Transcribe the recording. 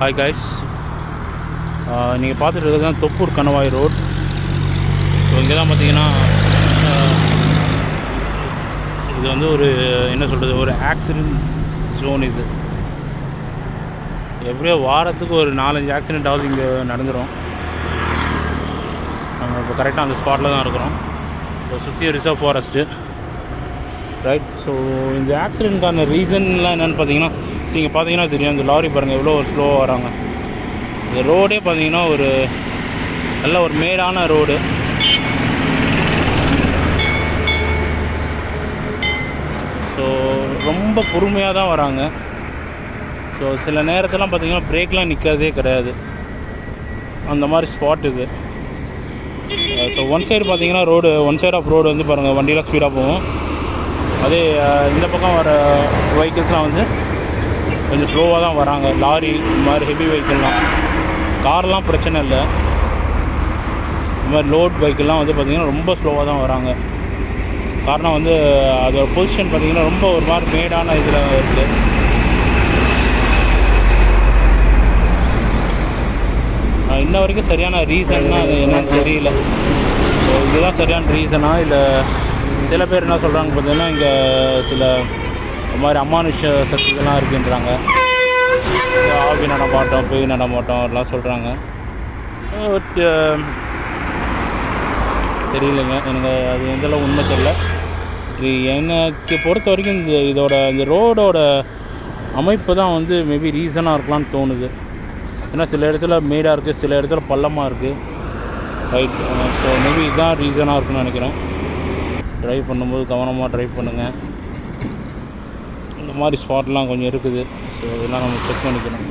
Hi guys நீங்கள் பார்த்துட்டு இருக்கிறது தான் தொப்பூர் கணவாய் ரோட். ஸோ இங்கே தான் பார்த்தீங்கன்னா இது வந்து ஒரு என்ன சொல்கிறது ஒரு ஆக்சிடென்ட் ஜோன் இது. எப்படியோ வாரத்துக்கு ஒரு நாலஞ்சு ஆக்சிடென்ட்டாவது இங்கே நடந்துடும் நம்ம இப்போ கரெக்டாக அந்த ஸ்பாட்டில் தான் இருக்கிறோம். இப்போ சுற்றி ரிசர்வ் ஃபாரஸ்ட்டு ரைட் ஸோ இந்த ஆக்சிடெண்ட்கான ரீசன்லாம் என்னென்னு பார்த்தீங்கன்னா நீங்கள் பார்த்தீங்கன்னா தெரியும் இந்த லாரி பாருங்கள் எவ்வளோ ஒரு ஸ்லோவாக வராங்க. இந்த ரோடே பார்த்தீங்கன்னா ஒரு நல்ல ஒரு மேடான ரோடு. ஸோ ரொம்ப பொறுமையாக தான் வராங்க. ஸோ சில நேரத்தெல்லாம் பார்த்தீங்கன்னா பிரேக்லாம் நிற்கிறதே கிடையாது. அந்த மாதிரி ஸ்பாட் இது. ஸோ ஒன் சைடு பார்த்தீங்கன்னா road one side off road வந்து பாருங்கள் வண்டியெலாம் ஸ்பீடாக போகும். அதே இந்த பக்கம் வர வெஹிக்கிள்ஸ்லாம் வந்து கொஞ்சம் ஸ்லோவாக தான் வராங்க. லாரி இந்த மாதிரி ஹெவி வெஹிக்கிள்லாம் கார்லாம் பிரச்சனை இல்லை. இந்த மாதிரி லோட் பைக்கெல்லாம் வந்து பார்த்திங்கன்னா ரொம்ப ஸ்லோவாக தான் வராங்க. காரணம் வந்து அதோட பொசிஷன் பார்த்திங்கன்னா ரொம்ப ஒரு மாதிரி மேடான இதில் இருக்குது இன்ன வரைக்கும் சரியான ரீசன்னா அது என்னன்னு தெரியல. இதுதான் சரியான ரீசனா இல்லை சில பேர் என்ன சொல்கிறாங்க பார்த்தீங்கன்னா இங்கே சில இந்த மாதிரி அமானுஷ சக்திகள்லாம் இருக்குன்றாங்க. ஆவி நடமாட்டம் பேய் நடமாட்டம் எல்லாம் சொல்கிறாங்க பட் தெரியலைங்க. எனக்கு அது எந்தளவு உண்மை தெரியல. இது எனக்கு பொறுத்த வரைக்கும் இந்த இதோட இந்த ரோடோட அமைப்பு தான் வந்து மேபி ரீசனாக இருக்கலாம்னு தோணுது. ஏன்னா சில இடத்துல மேடாக இருக்குது சில இடத்துல பள்ளமாக இருக்குது ரைட் ஸோ மேபி இதுதான் ரீசனாக இருக்குன்னு நினைக்கிறேன். ட்ரைவ் பண்ணும்போது கவனமாக ட்ரைவ் பண்ணுங்கள் மாதிரி ஸ்பாட்லாம் கொஞ்சம் இருக்குது. ஸோ இதெல்லாம் நம்ம செக் பண்ணிக்கணும்.